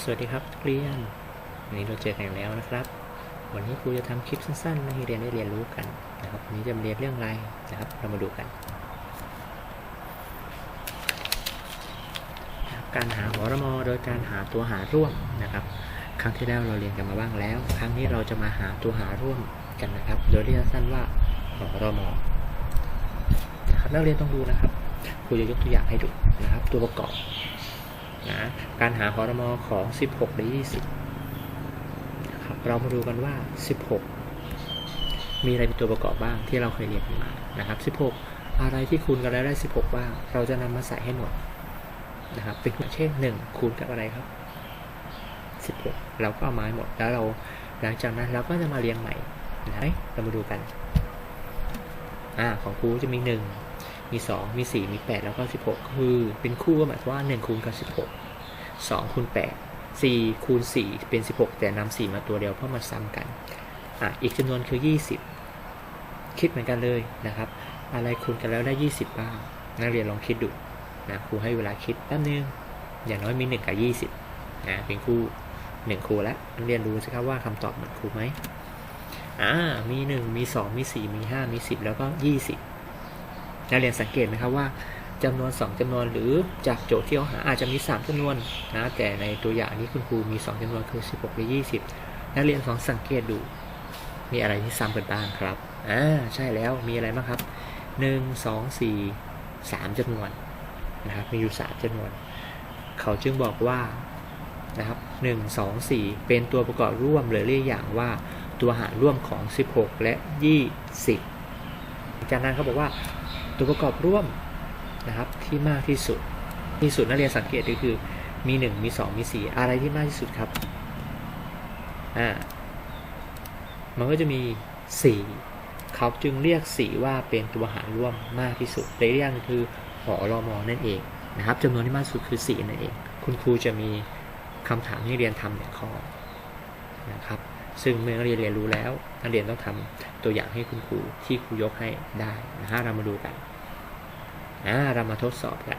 สวัสดีครับนักเรียนวันนี้เราเจอกันแล้วนะครับ วันนี้ครูจะทำคลิปสั้นๆให้เรียนได้เรียนรู้กันนะครับวันนี้จะเรียนเรื่องอะไรนะครับ เรามาดูกัน การหาหอรมอโดยการหาตัวหาร่วมนะครับ ครั้งที่แล้วเราเรียนกันมาบ้างแล้ว ครั้งนี้เราจะมาหาตัวหาร่วมกันนะครับ โดยเรียกสั้นว่าหอรมอนะครับนักเรียนต้องดูนะครับครูจะยกตัวอย่างให้ดูนะครับ ตัวประกอบ นะการหาคอรมอของ 16 หรือ 20นะครับเรามาดูกันว่า 16 มีอะไรเป็นตัวประกอบบ้างที่เราเคยเรียนมานะครับ 16 อะไรที่คูณกันแล้วได้ 16 บ้าง เราจะนำมาใส่ให้หมดนะครับเป็นเช่น 1 คูณกับอะไรครับ 16 เราก็เอามาให้หมดแล้วเราหลังจากนั้นเราก็จะมาเรียงใหม่นะเรามาดูกันอ่าของครูจะมี 1 มี 2 มี 4 มี 8 แล้วก็ 16 คือเป็นคู่ก็หมายว่า 1 คูณกับ 16 2 คูณ 8 4 คูณ 4 เป็น 16 แต่นำ4มาตัวเดียวเพราะมันซ้ำกันอะอีกจำนวนคือ 20 คิดเหมือนกันเลยนะครับ อะไรคูณกันแล้วได้ 20 บ้าง นักเรียนลองคิดดูนะครูให้เวลาคิดแป๊บนึง อย่างน้อยมี 1 กับ 20นะเป็นคู่ 1 คู่แล้วนักเรียนรู้สิครับว่าคำตอบเหมือนครูไหมอ่ามี 1 มี 2 มี 4 มี 5 มี 10 แล้วก็ 20 นักเรียนสังเกตไหมครับว่าจำนวน 2จำนวนหรือจากโจทย์ที่เขาหาอาจจะมี 3จำนวนนะแต่ในตัวอย่างนี้คุณครูมี 2จำนวนคือ 16หรือ20 นักเรียนลองสังเกตดู มีอะไรที่ซ้ำกันบ้างครับอ่าใช่แล้วมีอะไรบ้างครับ 1 2 4 3จำนวนนะครับมีอยู่ 3จำนวน เขาจึงบอกว่านะครับ1 2 4 เป็นตัวประกอบร่วมหรือเรียกอย่างว่าตัวหารร่วมของ 16 และ 20 จากนั้นเขาบอกว่า ตัวประกอบร่วมนะครับที่มากที่สุดที่สุดนักเรียนสังเกตก็คือมี 1 มี 2 มี 4 อะไรที่มากที่สุดครับอ่ามันก็จะมี 4 เขาจึงเรียก 4 ว่าเป็นตัวหารร่วมมากที่สุดในเรียกคือหอรอมอนั่นเองนะครับจำนวนที่มากที่สุดคือ 4 นั่นเอง คุณครูจะมีคำถามให้เรียนทำหนึ่งข้อนะครับซึ่งเมื่อนักเรียนเรียนรู้แล้วนักเรียนต้องทำตัวอย่างให้คุณครูที่ครูยกให้ได้นะฮะเรามาดูกัน อ่าเรามาทดสอบกัน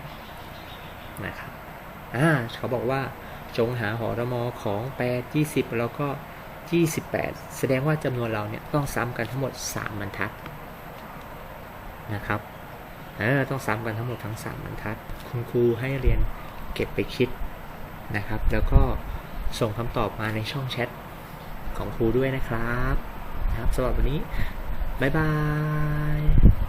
นะครับอ่าเขาบอกว่าจงหาหอรมอของ 8 20 แล้วก็ 28 แสดงว่าจำนวนเราเนี่ยต้องซ้ำกันทั้งหมด 3 บรรทัดนะครับเออต้องซ้ำกันทั้งหมดทั้ง 3 บรรทัด คุณครูให้เรียนเก็บไปคิดนะครับ แล้วก็ส่งคำตอบมาในช่องแชทของครูด้วยนะครับนะครับสำหรับวันนี้ บ๊ายบาย